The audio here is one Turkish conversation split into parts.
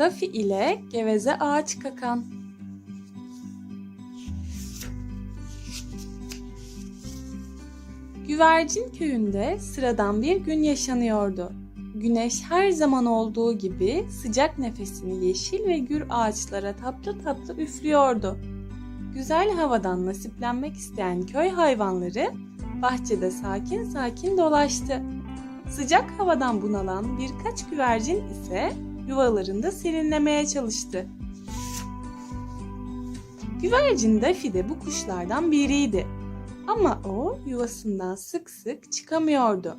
Daffy ile geveze ağaç kakan. Güvercin köyünde sıradan bir gün yaşanıyordu. Güneş her zaman olduğu gibi sıcak nefesini yeşil ve gür ağaçlara tatlı tatlı üflüyordu. Güzel havadan nasiplenmek isteyen köy hayvanları bahçede sakin sakin dolaştı. Sıcak havadan bunalan birkaç güvercin ise yuvalarında serinlemeye çalıştı. Güvercin Daffy de bu kuşlardan biriydi. Ama o yuvasından sık sık çıkamıyordu.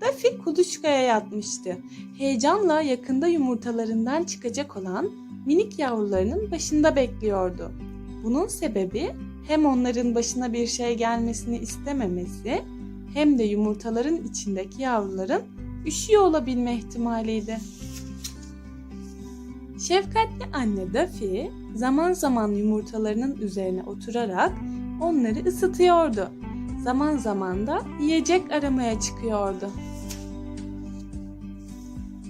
Daffy kuluçkaya yatmıştı. Heyecanla yakında yumurtalarından çıkacak olan minik yavrularının başında bekliyordu. Bunun sebebi hem onların başına bir şey gelmesini istememesi hem de yumurtaların içindeki yavruların üşüyor olabilme ihtimaliydi. Şefkatli anne Daffy zaman zaman yumurtalarının üzerine oturarak onları ısıtıyordu. Zaman zaman da yiyecek aramaya çıkıyordu.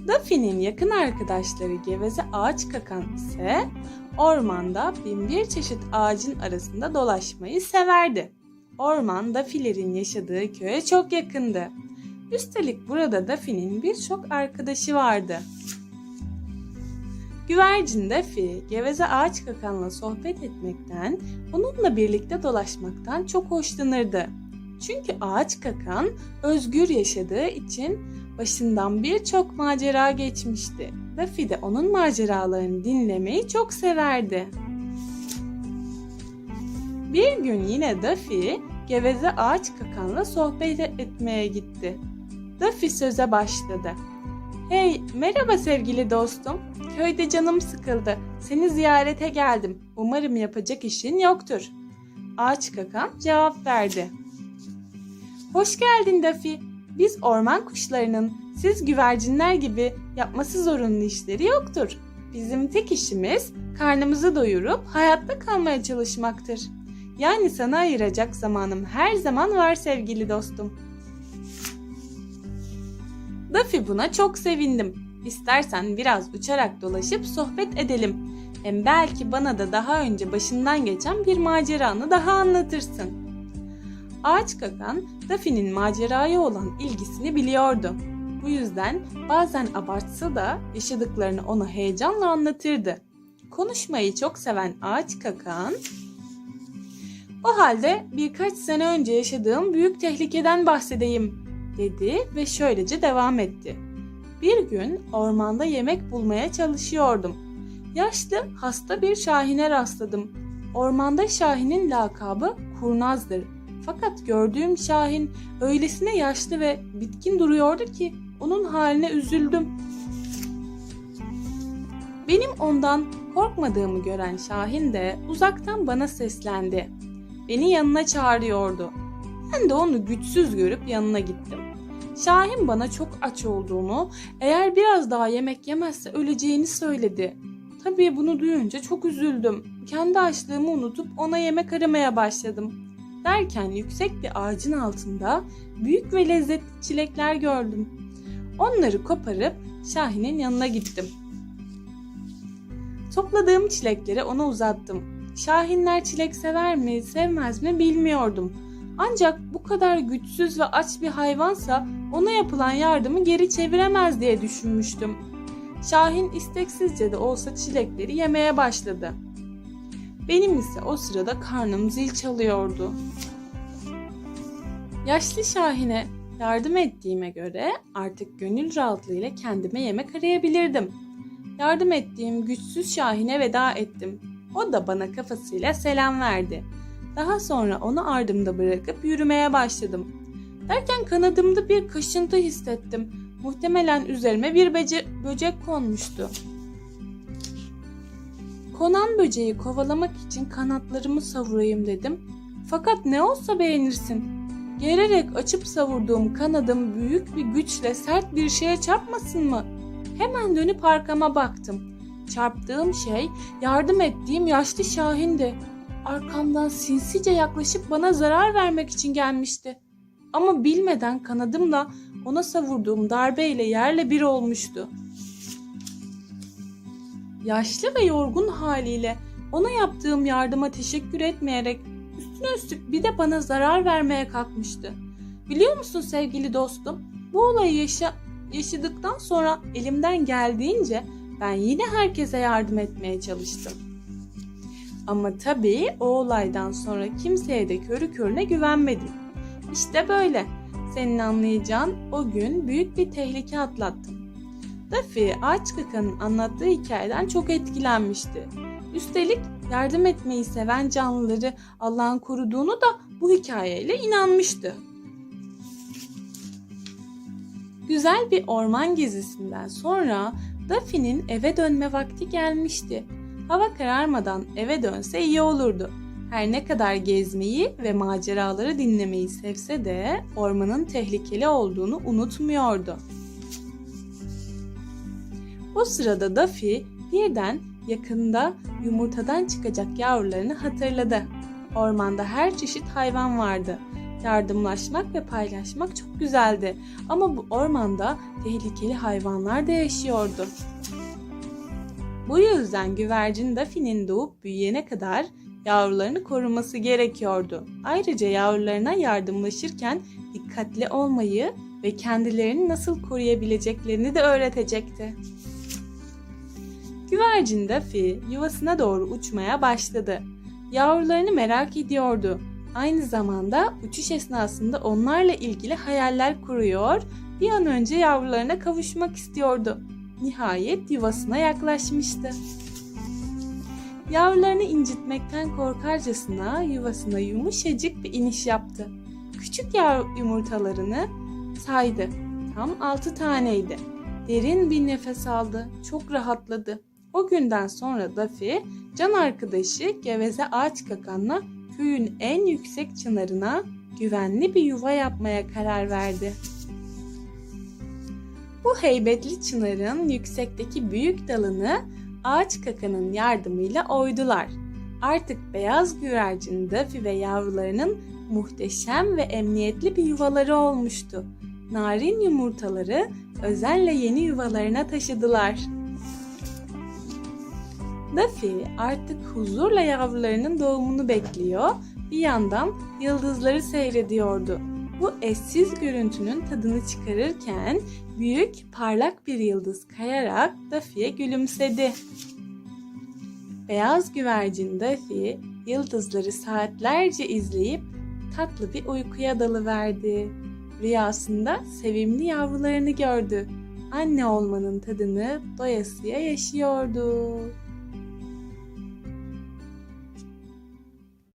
Daffy'nin yakın arkadaşları geveze ağaç kakan ise ormanda binbir çeşit ağacın arasında dolaşmayı severdi. Orman Daffy'lerin yaşadığı köye çok yakındı. Üstelik burada Daffy'nin birçok arkadaşı vardı. Güvercin Daffy, geveze ağaç kakanla sohbet etmekten, onunla birlikte dolaşmaktan çok hoşlanırdı. Çünkü ağaç kakan özgür yaşadığı için başından birçok macera geçmişti. Daffy de onun maceralarını dinlemeyi çok severdi. Bir gün yine Daffy geveze ağaç kakanla sohbet etmeye gitti. Daffy söze başladı. Hey, merhaba sevgili dostum. Köyde canım sıkıldı. Seni ziyarete geldim. Umarım yapacak işin yoktur. Ağaç kakan cevap verdi. Hoş geldin Daffy. Biz orman kuşlarının siz güvercinler gibi yapması zorunlu işleri yoktur. Bizim tek işimiz karnımızı doyurup hayatta kalmaya çalışmaktır. Yani sana ayıracak zamanım her zaman var sevgili dostum. Daffy buna çok sevindim. İstersen biraz uçarak dolaşıp sohbet edelim. Hem belki bana da daha önce başından geçen bir maceranı daha anlatırsın. Ağaç kakan Daffy'nin maceraya olan ilgisini biliyordu. Bu yüzden bazen abartsa da yaşadıklarını ona heyecanla anlatırdı. Konuşmayı çok seven ağaç kakan, o halde birkaç sene önce yaşadığım büyük tehlikeden bahsedeyim dedi ve şöylece devam etti. Bir gün ormanda yemek bulmaya çalışıyordum. Yaşlı, hasta bir şahine rastladım. Ormanda şahinin lakabı kurnazdır. Fakat gördüğüm şahin öylesine yaşlı ve bitkin duruyordu ki onun haline üzüldüm. Benim ondan korkmadığımı gören Şahin de uzaktan bana seslendi. Beni yanına çağırıyordu. Ben de onu güçsüz görüp yanına gittim. Şahin bana çok aç olduğunu, eğer biraz daha yemek yemezse öleceğini söyledi. Tabii bunu duyunca çok üzüldüm. Kendi açlığımı unutup ona yemek aramaya başladım. Derken yüksek bir ağacın altında büyük ve lezzetli çilekler gördüm. Onları koparıp Şahin'in yanına gittim. Topladığım çilekleri ona uzattım. Şahinler çilek sever mi, sevmez mi bilmiyordum. Ancak bu kadar güçsüz ve aç bir hayvansa ona yapılan yardımı geri çeviremez diye düşünmüştüm. Şahin isteksizce de olsa çilekleri yemeye başladı. Benim ise o sırada karnım zil çalıyordu. Yaşlı Şahin'e yardım ettiğime göre artık gönül rahatlığıyla kendime yemek arayabilirdim. Yardım ettiğim güçsüz Şahin'e veda ettim. O da bana kafasıyla selam verdi. Daha sonra onu ardımda bırakıp yürümeye başladım. Derken kanadımda bir kaşıntı hissettim. Muhtemelen üzerime bir bece- böcek konmuştu. Konan böceği kovalamak için kanatlarımı savurayım dedim. Fakat ne olsa beğenirsin. Gererek açıp savurduğum kanadım büyük bir güçle sert bir şeye çarpmasın mı? Hemen dönüp arkama baktım. Çarptığım şey yardım ettiğim yaşlı Şahin'di. Arkamdan sinsice yaklaşıp bana zarar vermek için gelmişti. Ama bilmeden kanadımla ona savurduğum darbeyle yerle bir olmuştu. yaşlı ve yorgun haliyle ona yaptığım yardıma teşekkür etmeyerek üstüne üstlük bir de bana zarar vermeye kalkmıştı. Biliyor musun sevgili dostum? Bu olayı yaşa yaşadıktan sonra elimden geldiğince ben yine herkese yardım etmeye çalıştım. Ama tabii o olaydan sonra kimseye de körü körüne güvenmedim. İşte böyle. Senin anlayacağın o gün büyük bir tehlike atlattım. Duffy ağaç kakanın anlattığı hikayeden çok etkilenmişti. Üstelik yardım etmeyi seven canlıları Allah'ın koruduğunu da bu hikayeyle inanmıştı. Güzel bir orman gezisinden sonra Duffy'nin eve dönme vakti gelmişti. Hava kararmadan eve dönse iyi olurdu. Her ne kadar gezmeyi ve maceraları dinlemeyi sevse de ormanın tehlikeli olduğunu unutmuyordu. O sırada Duffy birden yakında yumurtadan çıkacak yavrularını hatırladı. Ormanda her çeşit hayvan vardı. Yardımlaşmak ve paylaşmak çok güzeldi ama bu ormanda tehlikeli hayvanlar da yaşıyordu. Bu yüzden güvercin Daffy'nin doğup büyüyene kadar yavrularını koruması gerekiyordu. Ayrıca yavrularına yardımlaşırken dikkatli olmayı ve kendilerini nasıl koruyabileceklerini de öğretecekti. Güvercin Duffy yuvasına doğru uçmaya başladı. Yavrularını merak ediyordu. Aynı zamanda uçuş esnasında onlarla ilgili hayaller kuruyor, bir an önce yavrularına kavuşmak istiyordu. Nihayet yuvasına yaklaşmıştı. Yavrularını incitmekten korkarcasına yuvasına yumuşacık bir iniş yaptı. Küçük yav yumurtalarını saydı. Tam altı taneydi. Derin bir nefes aldı. Çok rahatladı. O günden sonra Daffy, can arkadaşı geveze ağaç kakanla köyün en yüksek çınarına güvenli bir yuva yapmaya karar verdi. Bu heybetli çınarın yüksekteki büyük dalını ağaç kakanın yardımıyla oydular. Artık beyaz güvercin Daffy ve yavrularının muhteşem ve emniyetli bir yuvaları olmuştu. Narin yumurtaları özenle yeni yuvalarına taşıdılar. Duffy artık huzurla yavrularının doğumunu bekliyor, bir yandan yıldızları seyrediyordu. Bu eşsiz görüntünün tadını çıkarırken büyük parlak bir yıldız kayarak Duffy'ye gülümsedi. Beyaz güvercin Duffy yıldızları saatlerce izleyip tatlı bir uykuya dalıverdi. Rüyasında sevimli yavrularını gördü. Anne olmanın tadını doyasıya yaşıyordu.